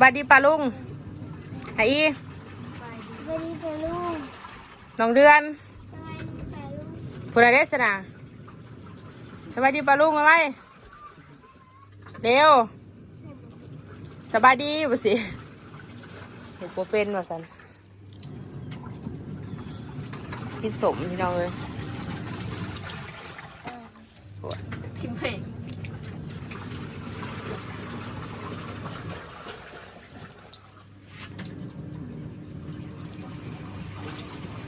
บายดีป้าลุงไอ้อีสวัสดีค่ะลูกน้องเดือนสวัสดีค่ะลูกผู้ใดเดสนะสบายดีป้าลุงเอาไว้เร็วสบายดีบ่สิเห็นปัวเป็นว่าสันกินสมพี่น้องเลยโอ้ย ชิมให้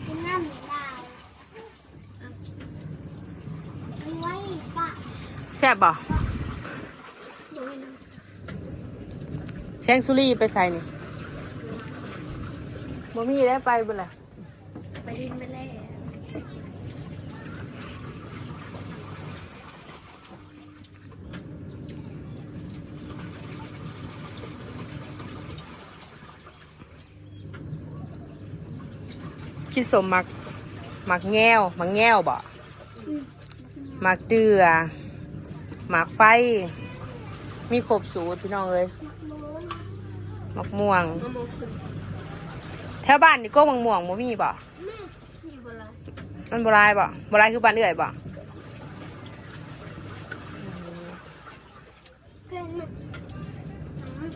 กินน้ำหรือเปล่าเอาไว้ปะ แซ่บบ่เดี๋ยวนะแซงสุรีไปใส่นี่บ่มีได้ไปบ่ล่ะไปดินไปแล้วกินสมมัก มักแง่วมักแง่วบ่มักเดือ มักไฟ มีครบสูตรพี่น้องเอ้ยหมูมักม่วงมะม่วงสุกแถวบ้านนี่ก็มักม่วงบ่มีบ่มีโบราณมันโบราณบ่โบราณคือบ้านเอื่อยบ่ เกินมาอืม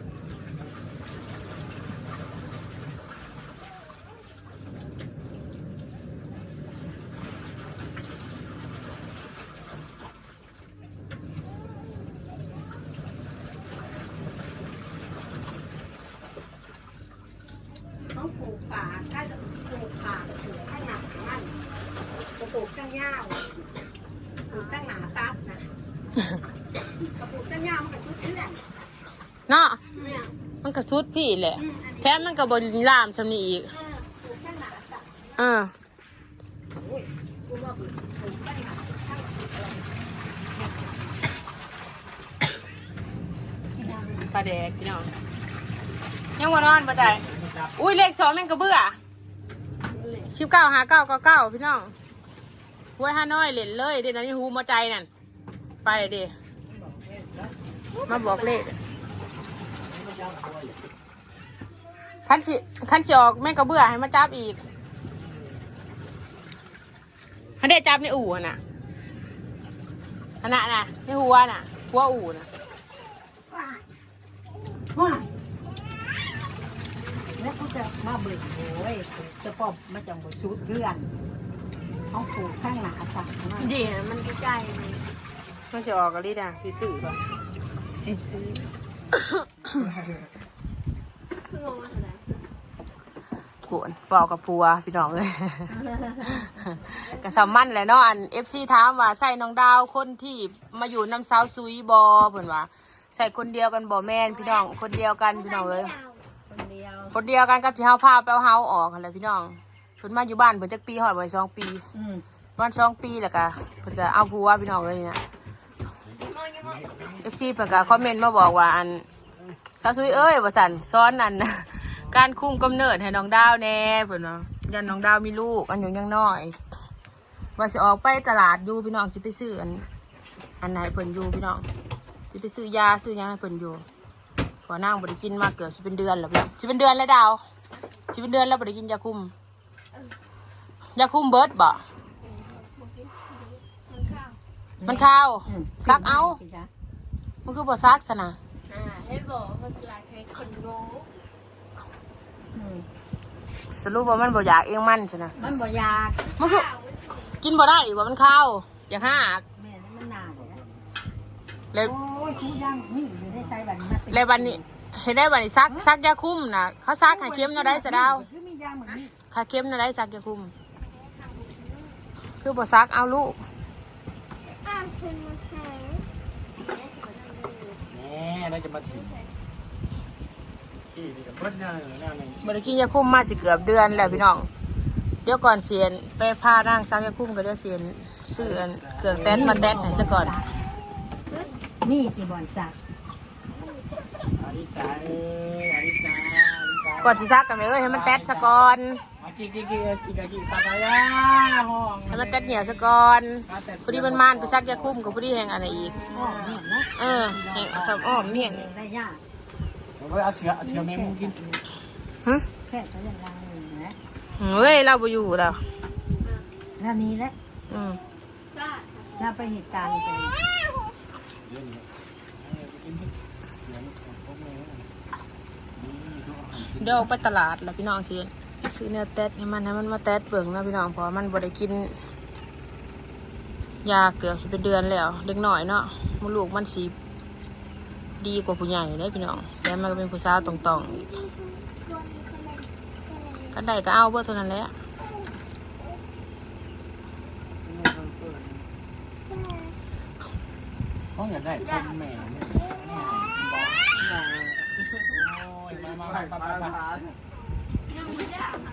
เขาปลูกป่าถ้าจะปลูกป่าปลูกข้างหน้ามันก็ปลูกตั้งยาวปลูกตั้งหนาตัดนะก็ปลูกตั้งยาวมันก็ชุดเชื่อน เนาะ เนี่ย มันก็ สุดพี่แหละอืมอันนี้แถมมันก็บ่ลามซำนี้อีกเออปลูกตั้งหนาสัตว์เออโอ้ยกูว่าปลูกปลูกตั้งหนาตั้งอะไรปลาแดกพี่น้องยังบ่นอนบ่ได้อุ้ยเลขสองแม่งกระเบื้อสิบเก้าหาเก้าเก้าเก้าพี่น้องหวยฮานอยเล่นเลยเดี๋ยวนี้ฮูมอใจนั่น ไปเด้มาบอกเลข คันสิคันสิออกแม่งกระเบื้อให้มาจับอีกให้ได้จับในอู่หั่นน่ะอันน่ะน่ะในหัวน่ะหัวอู่น่ะว่าแล้วเขาจะมาเบิกโอ้ยจะปอบมาจังบชุดเรือนเขาปลูกข้างหนาสัตว์มันเดี๋ยวมันใกล้ๆนี่มันจะออกกันลีนะพี่สื่อก่อนสิซื้อ เพิ่งเอามาเท่าไหร่ขวนเปล่ากับพัวพี่น้องเลยกระสำมันแหละเนาะอันเอฟซีถามว่าใส่น้องดาวคนที่มาอยู่น้ำสาวซุยบอเพิ่นว่าใส่คนเดียวกันบ่แม่นพี่น้องคนเดียวกันพี่น้องเอ้ยคนเดียวคนเดียวกันกับที่เฮาพาไปเอาเฮาออกกันแหละพี่น้องเพิ่นมาอยู่บ้านเพิ่นจักปีฮอดไว้สองปีอืมวันสองปีแล้วก็เพิ่นก็เอาผัวพี่น้องเอ้ยนี่นะเอฟซีเพิ่นก็คอมเมนต์มาบอกว่าอันสาวซุยเอ้ยว่าสั่นซ้อนอันการคุมกำเนิดให้น้องดาวแน่เพิ่นว่ายันน้องดาวมีลูกอันอยู่ยังน้อยว่าสิออกไปตลาดอยู่พี่น้องสิไปซื้ออันอันไหนเพิ่นอยู่พี่น้องสิไปซื้อยาซื้อหยังให้เพิ่นอยู่พอนางบ่ได้กินมาเกือบสิเป็นเดือนแล้วพี่น้องสิเป็นเดือนแล้วดาวสิเป็นเดือนแล้วบ่ได้กินยาคุมยาคุมเบิดบ่มันข้าวอืมซักเอามันคือบ่ซักซะนะ อ่าให้บอกว่าสลายให้คนรู้อืมสรุปว่ามันบ่อยากเองมันซะนะมันบ่อยากมันคือกินบ่ได้ว่ามันข้าวอยากหากแม่นี่มันนานเลยนะแล้วโอ้ยกูยังนี่อยู่ในใจบัดนี้มาเป็นแล้วบัดนี้เฮ็ดได้บัดนี้ซักซักยาคุมน่ะเขาซักให้เข็มเนาะได้ซะดาวคือมียางเหมือนนี้ค่าเข็มเนาะได้ซักยาคุมคือบ่ซักเอาลูกอ้าวขึ้นมาแข็ง แห น่น่าจะมาถึงที่นี่กับเบิ้ลหน้าหน้าหนึ่งบ่ได้กินยาคุมมาสิเกือบเดือนแล้วพี่น้อง เดี๋ยวก่อนเสียนไปพานางซักยาคุมก็เดี๋ยวเสียนซื้ออันเครื่องเต้นมาเต้นให้ซะก่อน นี่ที่บ่อนสักอาริสาเอ้ยอาริสาอาริสาก่อนสิซักกันไปเอ้ยให้มันเต้นซะก่อนมา กินกินกินกินกินกินตาตายาห้องให้มันเต้นเหนียวซะก่อนพอดีมันมันไปซักยาคุมกับพอดีแหงอะไรอีกอ้อมนี่นะเออแหงสับอ้อมเมี่ยงได้ยากโอ้เอาไว้เอาเชื้อเอาเชื้อแม่มึงกินหึแค่เขาอย่างไรนะเฮ้ยเราไปอยู่แล้วแล้วนี้แหละอืมเราไปเหตุการณ์ไปเดี๋ยวออกไปตลาดแล้วพี่น้องซื้อ ซื้อเนื้อแตดให้มันให้มันมาแตดเบิ่งนะพี่น้องเพราะมันบ่ได้กิน ยาเกือบจะเป็นเดือนแล้วเด็กหน่อยเนาะมันลูกมันสีดีกว่าผู้ใหญ่เลยพี่น้องแล้วมันก็เป็นผู้สาวตรงๆอีกกันใดก็เอาเพื่อเท่านั้นแหละเขาอยากได้คนแม่แม่บอกโอ้ยมามามามา มามา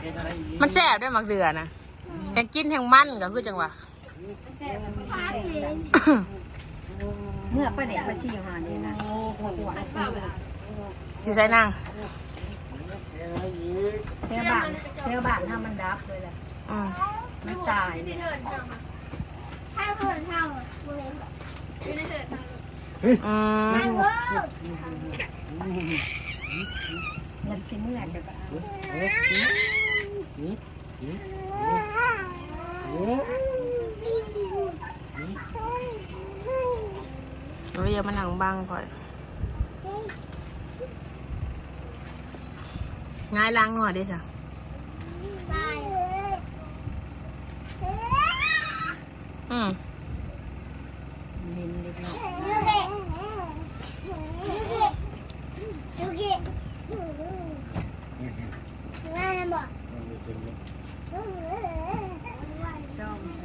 เฮ็ดอะไรอีกมันแซ่บด้วยมักเดือนะแห่งกินแห่งมันก็คือจังหวะแช่มันมีแรงเมื่อประเด็กประชีมาเนี่ยนะปวดอยู่ใส่นางเฮ็ดอะไรอีกเทวบ้านเทวบ้านถ้ามันดับเลยแหละอืมมันตายที่เถิดเถิดมาถ้าเพื่อนเท่าเพื่อนอยู่ในเถิดทางอืมเพื่อน มันชิ้นเมื่อจะก็เอ๊ะเราอย่ามาหนังบังก่อนง่ายล้างหน่อยดิจ้ะอืม ลินเล็กน้อย ยูกิยูกิยูกิง่ายนะบอก ช่องเ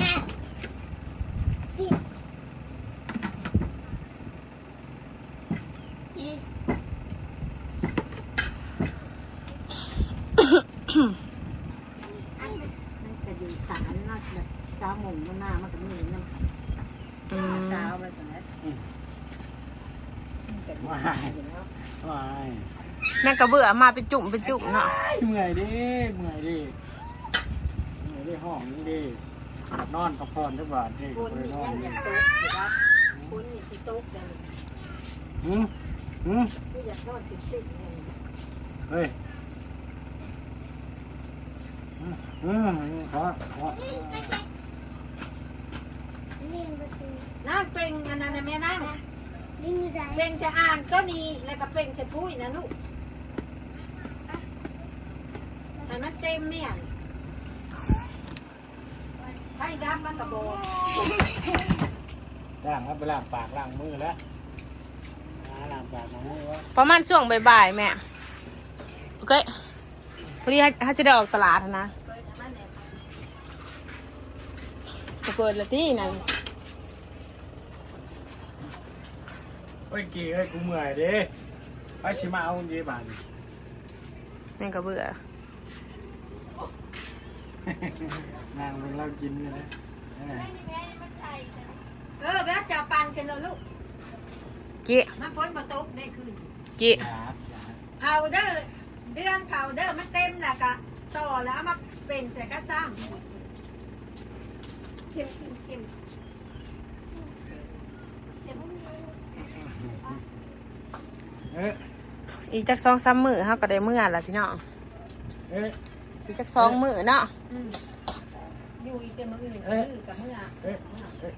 ออ อี มันก็อยู่สารนอกแบบสาวหมุนมันหน้ามันก็มีน้อืมำสาวไปตรงนั้นมันก็อยู่แล้วว้ายแม่งกระเบื่อมาเป็นจุ่มเป็นจุ่มเนาะเมื่อยดิเมื่อยดิเมื่อยดิห้องนี้ดินอนพักผ่อนทุกบาทดิคุณเลยนอยันงดิอยากตุ๊กอยู่ครับคุณนี่สิตุ๊กเลยหืมหืมคืออยากโดนสิบสิบเนี่ยเฮ้ย อืมอืมขอขอลิงประตูนั่งเป็นอันนั้นนะแม่นั่งลิงใส่เป็นจะอ่านก็นี้แล้วก็เป็นจะพุ้ยนะลูกให้มันเต็มเนี่ยให้ดับมันกระบอกล้างครับไปล้างปากล้างมือแล้วอ่าล้างปากล้างมือวะประมาณช่วงบ่ายๆแม่โอเคพอดีให้จะได้ออกตลาดนะ เคยทำมันเนี่ย จะ เปิดละที่นั่นเฮ้ยกี่เฮ้ยกูเมื่อยดิไปชิมาเอาดีบานแม่งกระเบื่อ นางมันเล่ากินเลยนะเออเออแบบจะปันกันเลยลูกกี้มันพ้นประตูได้คืนกี้หยาบหยาบเผาเด้อเดือนเผาเด้อมันเต็มแล้วก็ต่อแล้วเอามาเป็นใส่กระซ้ำ เข็มเข็มเข็มเข็มเอ๊ะอีกจักสองสามมือเขาก็ได้เมื่อละพี่น้องเอ๊ะอีกจักสองมือเนาะอืมอยู่อีกแต่มืออื่นเอ๊ะมือกับมืออะเอ๊ะเอ๊ะ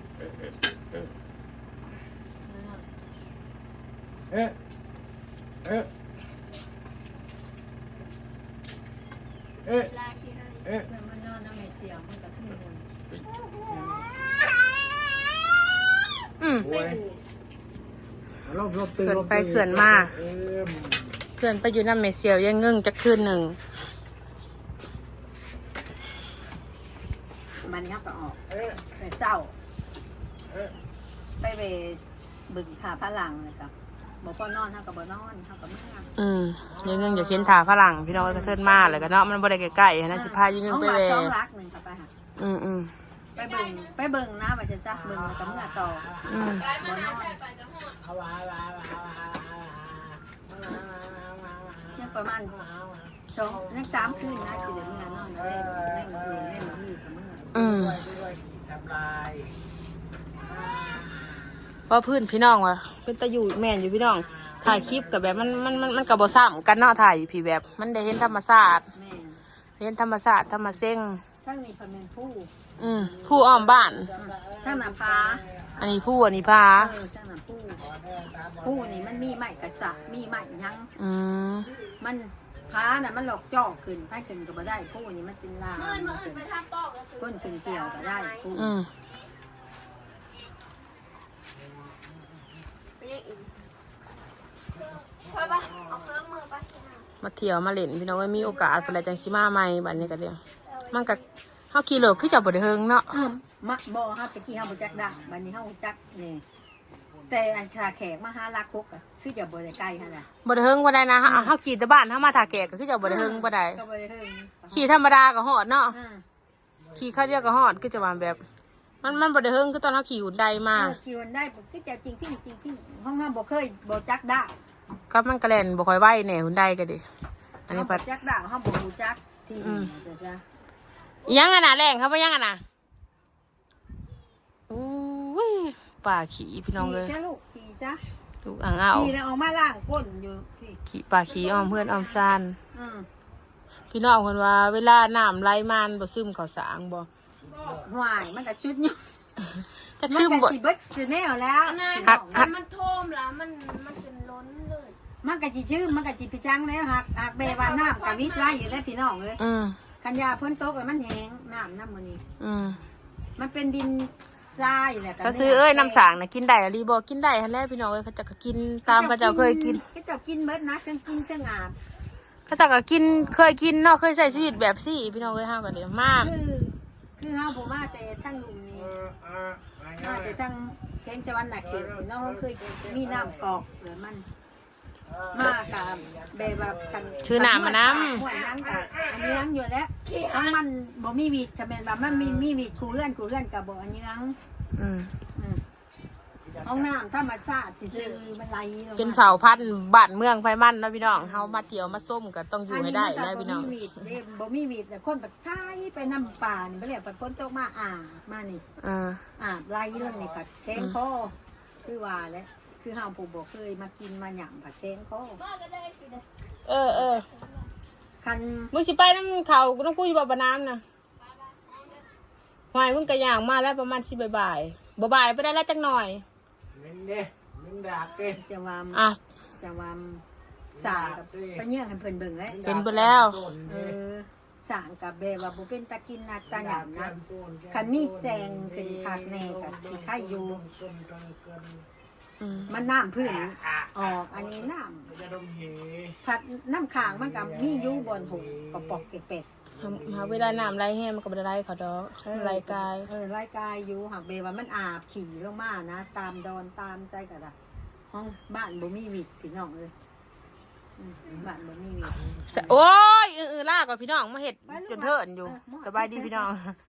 เอ๊ะเอ๊ะเอ๊ะลาคีนาเอ๊ะเมื่อมันนอนน้ำเมเชียวมันก็ขึ้นเล ยอืมโอ้ยลบลบตื่นเขื่อนลบไปตื่เขื่อนมา เอิ่มเพื่อนไปอยู่น้ำเมเซียวยังเงึ่งจักคืนหนึ่ง มันยับก็ออกเอ๊ะแต่เจ้า เอ๊ะไปเวบึงขาพลังเลยครับบอกพ่อนอนเท่ากับบ่นอนเท่ากับเมื่ออืมยังเงึ่งจะเข็นถาฝรั่งพี่น้องก็เทินมาเลยกันเนาะมันบ่ได้ใกล้ๆนะสิพายังเงึ่งไปเอาเวมาช่องรักหนึ่งครับไปค่ะอืมอืม ไปเบิ่งไปเบิ่งนะว่าจะซักเบิ่งแล้วกับเมื่อต่ออืมกายมันน่าใช่ไปจะหอดเอาวาเอาวาเอาวาเอาวาเอาวายังประมาณสองยังสามคืนนะสิเดี๋ยวเมื่อนอนเล่นเล่นคืนเล่นมือกับเมื่ออืมด้วยครับลายว่าพื้นพี่น้องว่ะเป็นตะอยู่แม่นอยู่พี่น้อง ถ่ายคลิปกับแบบมันมันมันมันกับบ่ซ้ำกันเนาะถ่ายอยู่พี่แบบ มันได้เห็นธรรมชาติแม่ เห็นธรรมชาติธรรมเส้ง ทั้งนี้เป็นแมนผู้อืมผู้อ้อมบ้าน ทั้งน้ำพาอันนี้ผู้อันนี้พาเออทั้งน้ำผู้ผู้นี่มันมีไม้กระสับมีไม้หยังอืมมันพาน่ะมันหลอกจอกขึ้นพาขึ้นก็บ่ได้ผู้นี่มันเป็นลางเมื่อเมื่ออื่นไปท่าปอกแล้วซื้อก้นขึ้นเกี่ยวก็ได้ผู้อืมไปยังอีกไปปะเอาเครื่องมือไปมาเที่ยวมาเล่นพี่น้องเอ้ยมีโอกาสไปแล้วจังสิมาใหม่บัดนี้ก็เดียวมันก็ เฮาขี่รถคือจะบ่ได้เฮิงเนาะเออมะบ่ฮะตะกี้เฮาบ่จักดังบัดนี้เฮาจักนี่แต่อันคาแขกมาหาลักคุกอะคือจะบ่ได้ใกล้หั่นน่ะบ่ได้เฮิงบ่ได้นะเฮาเฮาขี่แต่บ้านเฮามาถาแก่ก็คือจะบ่ได้เฮิงบ่ได้ก็บ่ได้เฮิงขี่ธรรมดาก็ฮอดเนาะอ่าขี่ข้าวเดียวก็ฮอดคือจะว่าแบบ มันมันบ่ได้เฮิงคือตอนเฮาขี่หุ่นใดมา เออคิวมันได้คือจะจริงจริงจริงจริงห้องเฮาบ่เคยบ่จักดาก็มันก็แล่นบ่ค่อยไหวแหน่หุ่นใดก็ดิอันนี้เฮาปับ่ดจักดาเฮาบ่รู้จักที่อืมจ้ะจ้ะอิห ยังอะน่ะแรงครับว่ายังอะน่ะอู้ยป่าขี่พี่น้องเลยขี่จ้ะลูกขี่จ้ะลูกอ่างเอาขี่แล้วออกมาล่างก้นอยู่พี่ขี่ป่าขี่อ้อมเพื่อนอ้อมซ่านอืมพี่น้องคนว่า เวลาน้ำไหลมันบ่ซึมเข้าสางบ่หวายมันก็ชุดอยู่จักมันซึมก็บ่สิเบิดสิแนวแล้วอันนั้นสิบอกหัมักนมันโทมแล้วมันมันจนล้นเลยมันก็สิชื่อมันก็สิพิจังแล้วหักหักเบว่าน้ำกับวิทย์ไว้อยู่แล้วพี่น้องเอ้ยอืม คันยาเพิ่นตกแล้วมันแห้งน้ำน้ำมันนี่อืมมันเป็นดินทรายแหละถ้าซื้อเอ้ยน้ำสางน่ะกินได้อะลีบ่กินได้หั่นแหละพี่น้องเอ้ยเขาจะก็กินตามเขาเจ้าเคยกินเขาเจ้ากินเบิดนะทั้งกินทั้งอาบเขาเจ้าก็กินเคยกินเนาะเคยใช้ชีวิตแบบซี่พี่น้องเอ้ยเฮาก็เดี๋ยวมาก คือคือเฮาบ่มาแต่ทั้งลุมนี่มาแต่ทั้งแกงชวันน่ะคือน้องเคยมีน้ำกอกหรือมัน มากับแบบว่าคันชื่อน้ำมะน้หัวยังกับอันเยืองอยู่แล้วเพราะมันบ่มีวีดค่ะแม่นว่ามันมีมีวีดคูเลื่อนคูเลื่อนกับบ่อันเยืองำอืมอืมห้องน้ำธรรมชาติซื่อๆมันไหลลงมาเป็นเผ่าพันธุ์บ้านเมืองไฟมันเนาะพี่น้องเฮามาเที่ยวมาส้มก็ต้องอยู่ให้ได้แล้วพี่น้องบ่มีวีดเด้บ่มีวีดแต่คนปัดท้ายไปน้ำป่านี่บ่เรียกปัดคนตกมาอาบมานี่ อ่า อาบไหลลงนี่ผัดแกงคอคือว่าแหล้ว คือเฮาผู้บ่เคยมากินมาหยังผัดแกงคอว่าก็ได้สิเด้อเออเออคันมึงสิไปน้ำเขาน้ำกูอยู่บ่อบน้ำนะหอยมึงกระย่างมาแล้วประมาณสิบ่ายๆบ่บ่ายไปได้แล้วจักหน่อยมึงเด้มึงดักเด้จะว่าอะจะว่าสร้างกับไปเยี่ยงให้เพิ่นเบิ่งเลยเห็นไปแล้วเออสร้างกับแบบว่าบ่เป็นตากินนาตาหยำนะคันมีแสงขึ้นคักแน่ก็สิไข่อยู่อืม มันน้ำพื้นออกอันนี้น้ำจะดมเหผัดน้ำค้างมันก็มีอยู่บนหูกระปอกเป็ดหาหาเวลาน้ำไหลแห้งมันก็บ่ได้ไหลเขาดอกๆเออไหลกายเออไล่กายอยู่หักเบว่ามันอาบขี่ลงมานะ ตามดอนตามใจกระดาห้องบ้านบ่มีวิดพี่น้องเอ้ยอืมบ้านบ่มีวิดโอ้ยเออๆล่าก่อนพี่น้องมาเห็ดจนเทินอยู่ สบายดีพี่น้อง